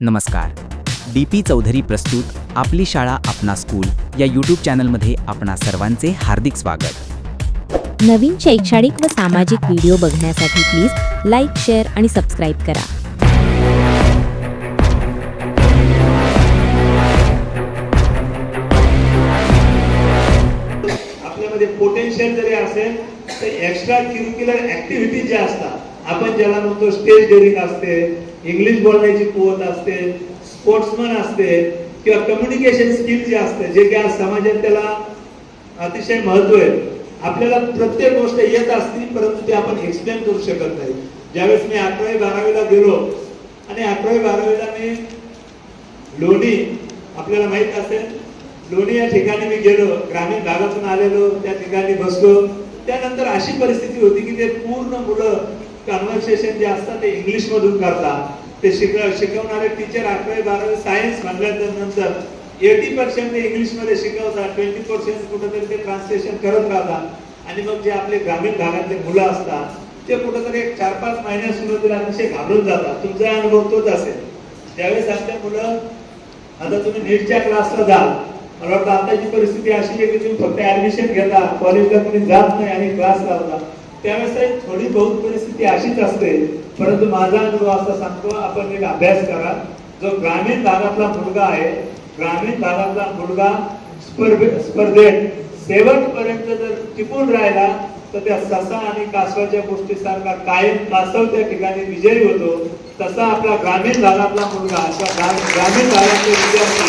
नमस्कार. D P Chaudhari प्रस्तुत आपली शाळा आपणा स्कूल या यूट्यूब चॅनलमध्ये आपणा सर्वांचे हार्दिक स्वागत. नवीन शैक्षणिक व सामाजिक व्हिडिओ बघण्यासाठी प्लीज लाईक शेअर आणि सबस्क्राईब करा. आपल्यामध्ये पोटेन्शियल जरी असेल तर एक्स्ट्रा क्युरिक्युलर ऍक्टिव्हिटी ज्या असतात आपण ज्याला म्हणतो स्टेज डेअरिंग असते इंग्लिश बोलण्याची कुवत असते स्पोर्ट्समन असते किंवा कम्युनिकेशन स्किल जे असते जे की आज समाजात त्याला अतिशय महत्त्व आहे. आपल्याला प्रत्येक गोष्ट येत असतील परंतु ते आपण एक्सप्लेन करू शकत नाही. ज्यावेळेस मी अकरावी बारावीला गेलो आणि अकरावी बारावीला मी लोणी आपल्याला माहीत असेल लोणी या ठिकाणी मी गेलो ग्रामीण भागातून आलेलो त्या ठिकाणी बसलो. त्यानंतर अशी परिस्थिती होती की ते पूर्ण मुलं कन्व्हर्सेशन जे असतात ते इंग्लिश मधून करतात. ते शिक शिकवणारे टीचर अकरावी बारावी सायन्स म्हणल्यानंतर नंतर एटी पर्सेंट ते इंग्लिशमध्ये शिकवतात ट्वेंटी पर्सेंट कुठेतरी ते ट्रान्सलेशन करत राहतात. आणि मग जे आपले ग्रामीण भागातले मुलं असतात ते कुठेतरी एक चार पाच महिन्या सुरुवातीला अतिशय घाबरून जातात. तुमचा अनुभव तोच असेल. ज्यावेळेस आपल्या मुलं आता तुम्ही नीटच्या क्लासला जा मला वाटतं आताची परिस्थिती अशी आहे की तुम्ही फक्त ऍडमिशन घेता कॉलेजला कोणी जात नाही आणि क्लास लावता. त्यावेळेस थोडी बहुत परिस्थिती अशीच असते. परंतु माझा अनुभव असा सांगतो आपण एक अभ्यास करा. जो ग्रामीण भागातला मुलगा आहे ग्रामीण भागातला मुलगा स्पर्धे स्पर्धेत शेवटपर्यंत जर टिकून राहिला तर त्या ससा आणि कासवाच्या गोष्टीसारखा कायम कासव त्या ठिकाणी विजयी होतो. तसा आपला ग्रामीण भागातला मुलगा असा ग्रामीण भागातले विद्यार्थी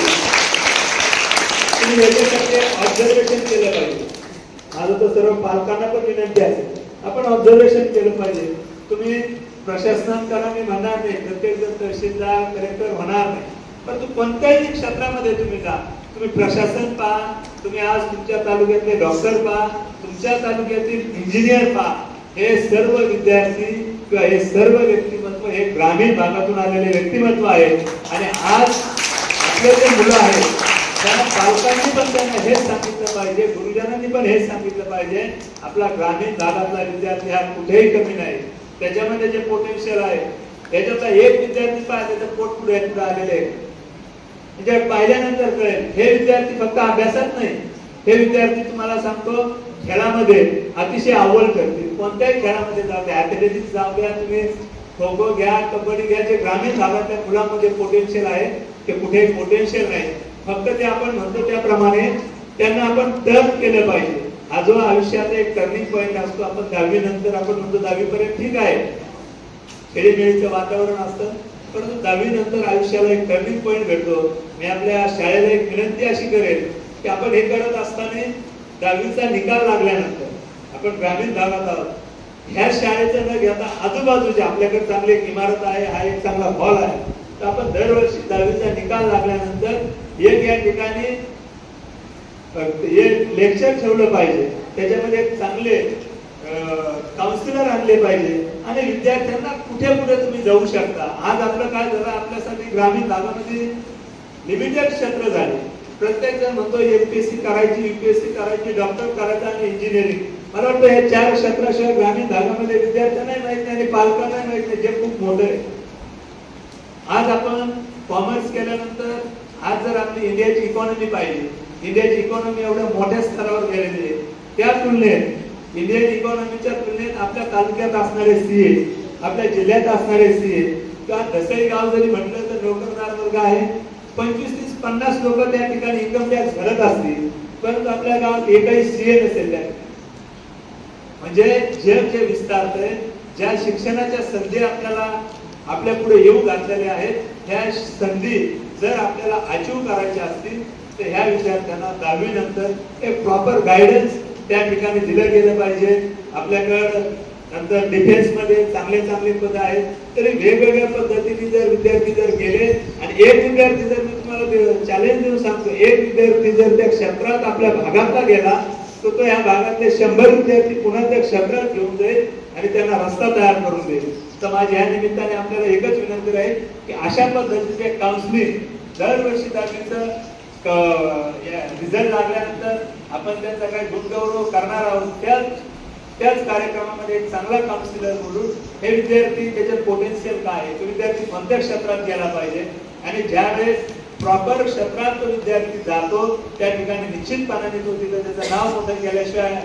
याच्यासाठी ऑब्झर्वेशन केलं पाहिजे. माझं तर सर्व पालकांना पण विनंती असेल आपण ऑब्झर्वेशन केलं पाहिजे. तुम्ही प्रशासनात करा मी म्हणणार नाही. प्रत्येक जण तहसीलदार कलेक्टर होणार नाही. परंतु कोणत्याही क्षेत्रामध्ये तुम्ही जा. तुम्ही प्रशासन पहा. तुम्ही आज तुमच्या तालुक्यातले डॉक्टर पहा. तुमच्या तालुक्यातील इंजिनियर पहा. हे सर्व विद्यार्थी किंवा हे सर्व व्यक्तिमत्व हे ग्रामीण भागातून आलेले व्यक्तिमत्व आहे. आणि आज आपले जे मुलं आहेत त्यांना पालकांनी पण त्यांना हेच सांगितलं पाहिजे गुरुजनांनी पण हेच सांगितलं पाहिजे. आपला ग्रामीण भागातला विद्यार्थी हा कुठेही कमी नाही. त्याच्यामध्ये जे पोटेन्शियल आहे त्याच्यातला एक विद्यार्थी पाहिजे तर पोट पुढे आलेले म्हणजे पाहिल्यानंतर कळेल हे विद्यार्थी फक्त अभ्यासात नाही. हे विद्यार्थी तुम्हाला सांगतो खेळामध्ये अतिशय आवड करतील. कोणत्याही खेळामध्ये जाऊ द्या ॲथलेटिक्स जाऊ द्या तुम्ही खो खो घ्या कबड्डी घ्या जे ग्रामीण भागातल्या मुलांमध्ये पोटेन्शियल आहे ते कुठेही पोटेन्शियल नाही. फक्त ते आपण म्हणतो त्याप्रमाणे त्यांना आपण टर्न केलं पाहिजे. हा जो आयुष्यात एक टर्निंग पॉईंट असतो आपण दहावी नंतर आपण म्हणतो दहावी पर्यंत ठीक आहे. खेळीमेळीचं वातावरण असतं परंतु दहावी नंतर आयुष्याला एक टर्निंग पॉईंट भेटतो. मी आपल्या शाळेला एक विनंती अशी करेल की आपण हे करत असताना दहावीचा निकाल लागल्यानंतर आपण ग्रामीण भागात आहोत. ह्या शाळेचं न घेता आजूबाजूच्या आपल्याकडे चांगली एक इमारत आहे हा एक चांगला हॉल आहे. तर आपण दरवर्षी दहावीचा निकाल लागल्यानंतर एक या ठिकाणी हे लेक्चर ठेवलं पाहिजे. त्याच्यामध्ये चांगले काउन्सिलर आणले पाहिजे. आणि विद्यार्थ्यांना कुठे कुठे तुम्ही जाऊ शकता. आज आपलं काय झालं? आपल्यासाठी ग्रामीण भागामध्ये लिमिटेड क्षेत्र झाले. प्रत्येक जण म्हणतो एमपीएससी करायची युपीएससी करायची डॉक्टर करायचं आणि इंजिनिअरिंग मला वाटतं हे चार क्षेत्राशिवाय ग्रामीण भागामध्ये विद्यार्थ्यांनाही माहीत नाही आणि पालकांनाही माहीत नाही. जे खूप मोठं आहे. आज आपण कॉमर्स केल्यानंतर आज जर आपली इंडियाची इकॉनॉमी पाहिली इंडियाची इकॉनॉमी एवढ्या मोठ्या स्तरावर गेलेली आहे त्या तुलनेत इंडियन इकॉनॉमीच्या तुलनेत आपल्या तालुक्यात असणारे सीए आपल्या जिल्ह्यात असणारे सीए किंवा दसई गाव जरी म्हटलं तर नोकरदार वर्ग आहे पंचवीस तीस पन्नास लोक त्या ठिकाणी इन्कम टॅक्स भरत असतील परंतु आपल्या गावात एकही सीए नसेल त्या म्हणजे जग जे विस्तारतंय ज्या शिक्षणाच्या संधी आपल्याला आपल्या पुढे येऊ घातलेल्या आहेत त्या संधी जर आपल्याला अचीव करायचे असतील तर ह्या विद्यार्थ्यांना दहावीनंतर एक प्रॉपर गायडन्स त्या ठिकाणी दिलं गेलं पाहिजे. आपल्याकडं नंतर डिफेन्समध्ये चांगले चांगले पद आहेत. तरी वेगवेगळ्या पद्धतीने जर विद्यार्थी जर गेले आणि एक विद्यार्थी जर मी तुम्हाला चॅलेंज देऊन सांगतो एक विद्यार्थी जर त्या क्षेत्रात आपल्या भागातला गेला तर तो या भागातले शंभर विद्यार्थी पुन्हा त्या क्षेत्रात घेऊन जाईल आणि त्यांना रस्ता तयार करून देईल. तर माझ्या या निमित्ताने आपल्याला एकच विनंती राहील की अशा पद्धतीचे काउन्सिलिंग दरवर्षी दहावीचं रिझल्ट लागल्यानंतर आपण त्यांचा काही गुणगौरव करणार आहोत. त्याच त्याच कार्यक्रमामध्ये एक चांगला काउन्सिलर म्हणून हे विद्यार्थी त्याच्यात पोटेन्शियल काय आहे? तो विद्यार्थी कोणत्या क्षेत्रात गेला पाहिजे? आणि ज्या वेळेस प्रॉपर क्षेत्रात तो विद्यार्थी जातो त्या ठिकाणी निश्चितपणाने तो तिथं त्याचं नाव नोंदणी केल्याशिवाय